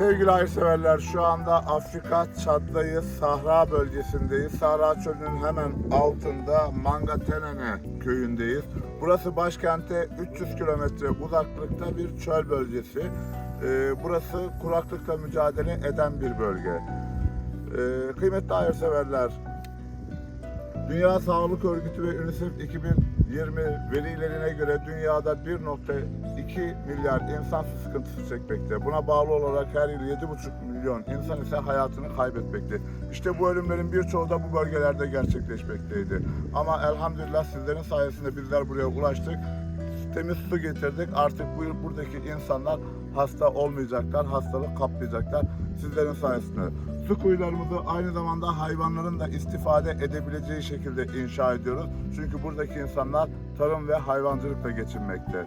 Sevgili hayırseverler şu anda Afrika Çad'dayız, Sahra bölgesindeyiz. Sahra Çölü'nün hemen altında Mangatenene köyündeyiz. Burası başkente 300 kilometre uzaklıkta bir çöl bölgesi. Ee, burası kuraklıkla mücadele eden bir bölge. Ee, kıymetli hayırseverler, Dünya Sağlık Örgütü ve UNICEF 2020 verilerine göre dünyada 1.2 milyar insan su sıkıntısı çekmekte. Buna bağlı olarak her yıl 7.5 milyon insan ise hayatını kaybetmekte. İşte bu ölümlerin birçoğu da bu bölgelerde gerçekleşmekteydi. Ama elhamdülillah sizlerin sayesinde bizler buraya ulaştık. Temiz su getirdik. Artık bu buradaki insanlar hasta olmayacaklar, hastalık kapmayacaklar sizlerin sayesinde. Su kuyularımızı aynı zamanda hayvanların da istifade edebileceği şekilde inşa ediyoruz. Çünkü buradaki insanlar tarım ve hayvancılıkla geçinmekte.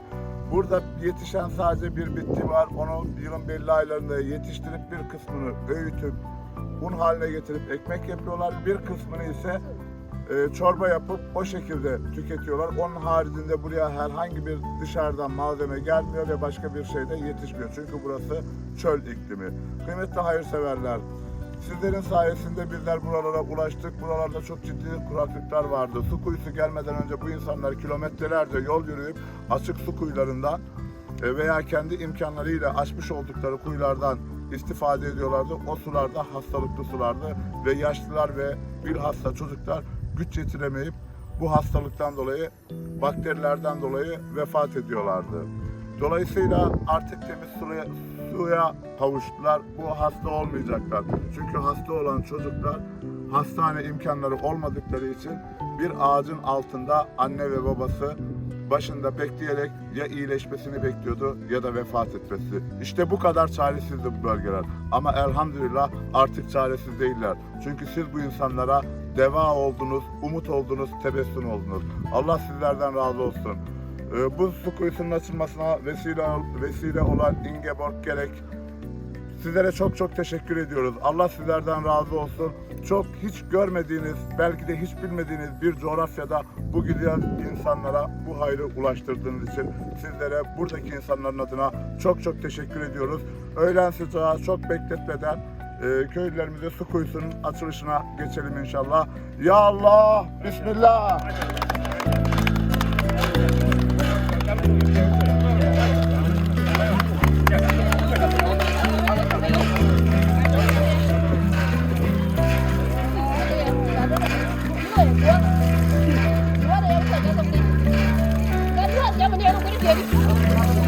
Burada yetişen sadece bir bitki var. Onu yılın belli aylarında yetiştirip bir kısmını öğütüp un haline getirip ekmek yapıyorlar. Bir kısmını ise e, çorba yapıp o şekilde tüketiyorlar. Onun haricinde buraya herhangi bir dışarıdan malzeme gelmiyor ve başka bir şey de yetişmiyor. Çünkü burası çöl iklimi. Kıymetli hayırseverler, sizlerin sayesinde bizler buralara ulaştık. Buralarda çok ciddi kuraklıklar vardı. Su kuyusu gelmeden önce bu insanlar kilometrelerce yol yürüyüp açık su kuyularından e, veya kendi imkanlarıyla açmış oldukları kuyulardan istifade ediyorlardı. O sularda hastalıklı sulardı ve yaşlılar ve bilhassa çocuklar güç yetiremeyip bu hastalıktan dolayı, bakterilerden dolayı vefat ediyorlardı. Dolayısıyla artık temiz suya, suya kavuştular. Bu hasta olmayacaklar. Çünkü hasta olan çocuklar hastane imkanları olmadıkları için bir ağacın altında anne ve babası başında bekleyerek ya iyileşmesini bekliyordu ya da vefat etmesi. İşte bu kadar çaresizdi bu bölgeler. Ama elhamdülillah artık çaresiz değiller. Çünkü siz bu insanlara deva oldunuz, umut oldunuz, tebessüm oldunuz. Allah sizlerden razı olsun. Ee, bu su kuyusunun açılmasına vesile, vesile olan Ingeborg Gerek Sizlere çok çok teşekkür ediyoruz. Allah sizlerden razı olsun. Çok hiç görmediğiniz, belki de hiç bilmediğiniz bir coğrafyada bu gidilen insanlara bu hayrı ulaştırdığınız için sizlere buradaki insanların adına çok çok teşekkür ediyoruz. Öğlen sıcağı çok bekletmeden e, köylülerimize su kuyusunun açılışına geçelim inşallah. Ya Allah, Bismillah. Hãy que ele